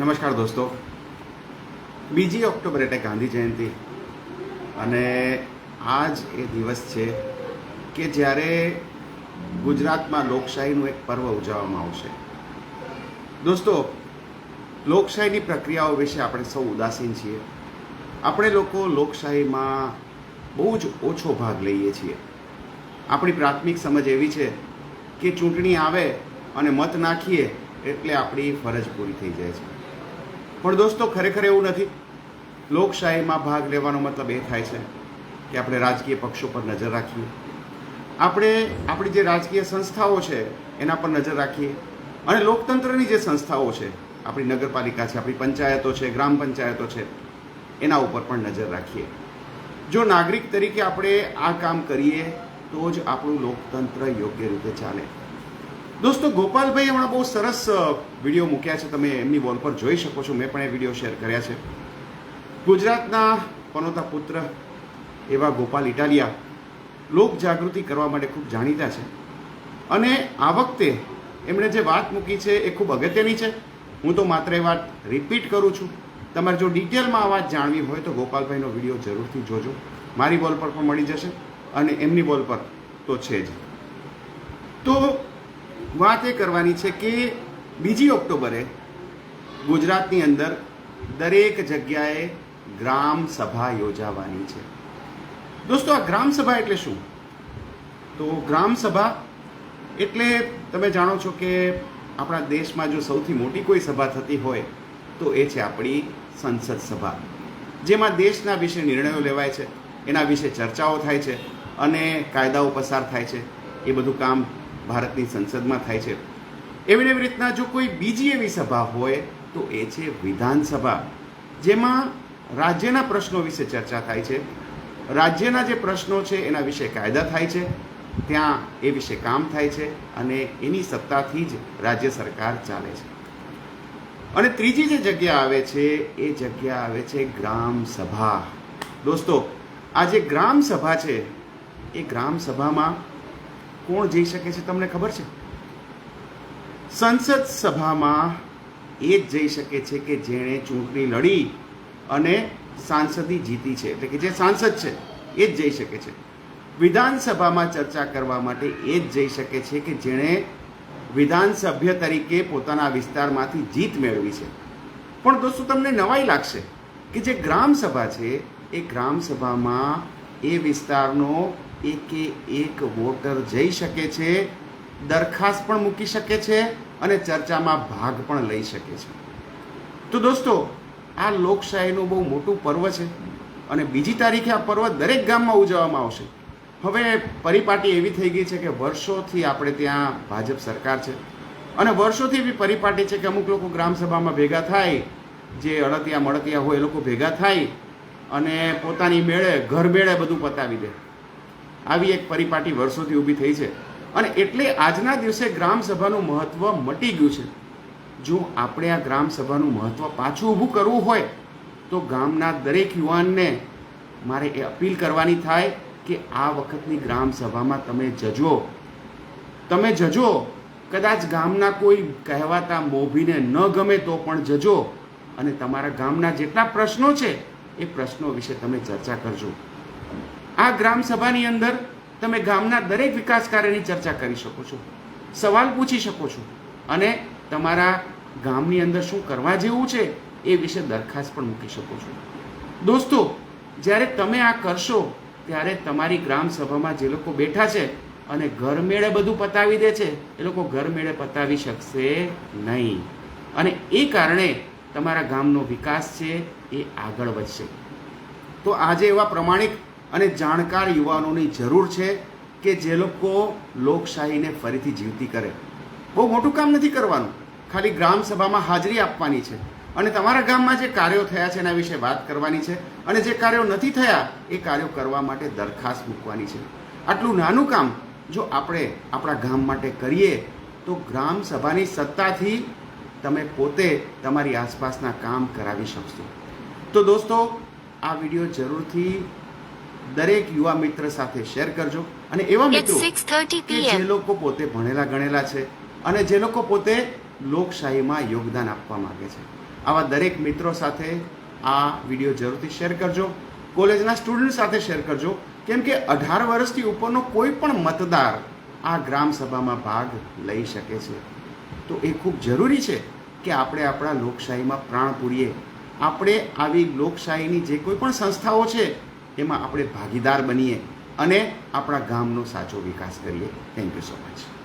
નમસ્કાર દોસ્તો. બીજી ઓક્ટોબર એટલે ગાંધી જયંતિ. અને આજ એ દિવસ છે કે જ્યારે ગુજરાતમાં લોકશાહીનું એક પર્વ ઉજવવામાં આવશે. દોસ્તો, લોકશાહીની પ્રક્રિયાઓ વિશે આપણે સૌ ઉદાસીન છીએ. આપણે લોકો લોકશાહીમાં બહુ જ ઓછો ભાગ લઈએ છીએ. આપણી પ્રાથમિક સમજ એવી છે કે ચૂંટણી આવે અને મત નાખીએ એટલે આપણી ફરજ પૂરી થઈ જાય છે. પણ દોસ્તો, ખરેખર એવું નથી. લોકશાહીમાં ભાગ લેવાનો મતલબ એ થાય છે કે આપણે રાજકીય પક્ષો પર નજર રાખીએ. આપણે, આપણી જે રાજકીય સંસ્થાઓ છે, એના પર નજર રાખીએ. અને લોકતંત્રની જે સંસ્થાઓ છે, આપણી નગરપાલિકા છે, આપણી પંચાયતો છે, ગ્રામ પંચાયતો છે, એના ઉપર પણ નજર રાખીએ. જો નાગરિક તરીકે આપણે આ કામ કરીએ, તો જ આપણું લોકતંત્ર યોગ્ય રીતે ચાલે. દોસ્તો ગોપાલભાઈ હમણાં બહુ સરસ વીડિયો મૂક્યા છે. તમે એમની વોલ પર જોઈ શકો છો. મેં પણ એ વીડિયો શેર કર્યા છે. ગુજરાતના પનોતા પુત્ર એવા ગોપાલ ઇટાલિયા લોક જાગૃતિ કરવા માટે ખૂબ જાણીતા છે. અને આ વખતે એમણે જે વાત મૂકી છે એ ખૂબ અગત્યની છે. હું તો માત્ર એ વાત રિપીટ કરું છું. તમારે જો ડિટેલમાં આ વાત જાણવી હોય તો ગોપાલભાઈનો વીડિયો જરૂરથી જોજો. મારી બોલ પર પણ મળી જશે અને એમની બોલ પર તો છે જ. તો વાત એ કરવાની છે કે બીજી ઓક્ટોબરે ગુજરાતની અંદર દરેક જગ્યાએ ગ્રામ સભા યોજાવાની છે. દોસ્તો, આ ગ્રામ સભા એટલે શું? તો ગ્રામ સભા એટલે તમે જાણો છો કે આપણા દેશમાં જો સૌથી મોટી કોઈ સભા થતી હોય, તો એ છે આપણી સંસદ સભા. જેમાં દેશના વિશે નિર્ણયો લેવાય છે, એના વિશે ચર્ચાઓ થાય છે અને કાયદાઓ પસાર થાય છે. એ બધું કામ ભારતની સંસદમાં થાય છે. એવી એવી રીતના જો કોઈ બીજી એવી સભા હોય, તો એ છે વિધાનસભા, જેમાં રાજ્યના પ્રશ્નો વિશે ચર્ચા થાય છે. રાજ્યના જે પ્રશ્નો છે, એના વિશે કાયદા થાય છે. ત્યાં એ વિશે કામ થાય છે અને એની સત્તાથી જ રાજ્ય સરકાર ચાલે છે. અને ત્રીજી જે જગ્યા આવે છે, એ જગ્યા આવે છે ગ્રામ સભા. દોસ્તો, આ જે ગ્રામ સભા છે, એ ગ્રામ સભામાં કોણ જઈ શકે છે તમને ખબર છે? સંસદ સભામાં એ જ જઈ શકે છે કે જેણે ચૂંટણી લડી અને સાંસદી જીતી છે. એટલે કે જે સાંસદ છે, એ જ જઈ શકે છે. વિધાનસભામાં ચર્ચા કરવા માટે એ જ જઈ શકે છે કે જેણે વિધાનસભ્ય તરીકે પોતાના વિસ્તારમાંથી જીત મેળવી છે. પણ દોસ્તો, તમને નવાઈ લાગશે કે જે ગ્રામસભા છે, એ ગ્રામસભામાં એ વિસ્તારનો એકે એક વોટર જઈ શકે છે, દરખાસ્ત પણ મૂકી શકે છે અને ચર્ચામાં ભાગ પણ લઈ શકે છે. તો દોસ્તો, આ લોકશાહીનું બહુ મોટું પર્વ છે અને બીજી તારીખે આ પર્વ દરેક ગામમાં ઉજવવામાં આવશે. હવે પરિપાટી એવી થઈ ગઈ છે કે વર્ષોથી આપણે ત્યાં ભાજપ સરકાર છે અને વર્ષોથી એવી પરિપાટી છે કે અમુક લોકો ગ્રામસભામાં ભેગા થાય, જે અડતિયા મળતિયા હોય એ લોકો ભેગા થાય અને પોતાની મેળે, ઘર મેળે બધું પતાવી દે. આવી એક પરિપાટી વર્ષોથી ઊભી થઈ છે. અને એટલે આજના દિવસે ગ્રામસભાનું મહત્ત્વ મટી ગયું છે. જો આપણે આ ગ્રામસભાનું મહત્ત્વ પાછું ઊભું કરવું હોય, તો ગામના દરેક યુવાનને મારે એ અપીલ કરવાની થાય કે આ વખતની ગ્રામસભામાં તમે જજો. તમે જજો. કદાચ ગામના કોઈ કહેવાતા મોભીને ન ગમે તો પણ જજો. અને તમારા ગામના જેટલા પ્રશ્નો છે, એ પ્રશ્નો વિશે તમે ચર્ચા કરજો. આ ગ્રામસભાની અંદર તમે ગામના દરેક વિકાસ કાર્યની ચર્ચા કરી શકો છો, સવાલ પૂછી શકો છો અને તમારા ગામની અંદર શું કરવા જેવું છે એ વિશે દરખાસ્ત પણ મૂકી શકો છો. દોસ્તો, જ્યારે તમે આ કરશો, ત્યારે તમારી ગ્રામ સભામાં જે લોકો બેઠા છે અને ઘર મેળે બધું પતાવી દે છે, એ લોકો ઘરમેળે પતાવી શકશે નહીં. અને એ કારણે તમારા ગામનો વિકાસ છે એ આગળ વધશે. તો આજે એવા પ્રમાણિક અને જાણકાર યુવાનોની જરૂર છે કે જે લોકો લોકશાહીને ફરીથી જીવતી કરે. બહુ મોટું કામ નથી કરવાનું. ખાલી ગ્રામ સભામાં હાજરી આપવાની છે. અને તમારા ગામમાં જે કાર્યો થયા છે એના વિશે વાત કરવાની છે અને જે કાર્યો નથી થયા, એ કાર્યો કરવા માટે દરખાસ્ત મૂકવાની છે. આટલું નાનું કામ જો આપણે આપણા ગામ માટે કરીએ, તો ગ્રામ સભાની સત્તાથી તમે પોતે તમારી આસપાસના કામ કરાવી શકશો. તો દોસ્તો, આ વીડિયો જરૂરથી દરેક યુવા મિત્ર સાથે શેર કરજો. અને એવા મિત્રો કે જે લોકો પોતે ભણેલા ગણેલા છે અને જે લોકો પોતે લોકશાહીમાં યોગદાન આપવા માગે છે. આવા દરેક મિત્રો સાથે આ વીડિયો જરૂરથી શેર કરજો. કોલેજના સ્ટુડન્ટ સાથે શેર કરજો. કેમ કે અઢાર વર્ષથી ઉપરનો કોઈ પણ મતદાર આ ગ્રામ સભામાં ભાગ લઈ શકે છે. તો એ ખૂબ જરૂરી છે કે આપણે આપણા લોકશાહીમાં પ્રાણ પૂરીએ. આપણે આવી લોકશાહીની જે કોઈ પણ સંસ્થાઓ છે એમાં આપણે ભાગીદાર બનીએ અને આપણા ગામનો સાચો વિકાસ કરીએ. Thank you so much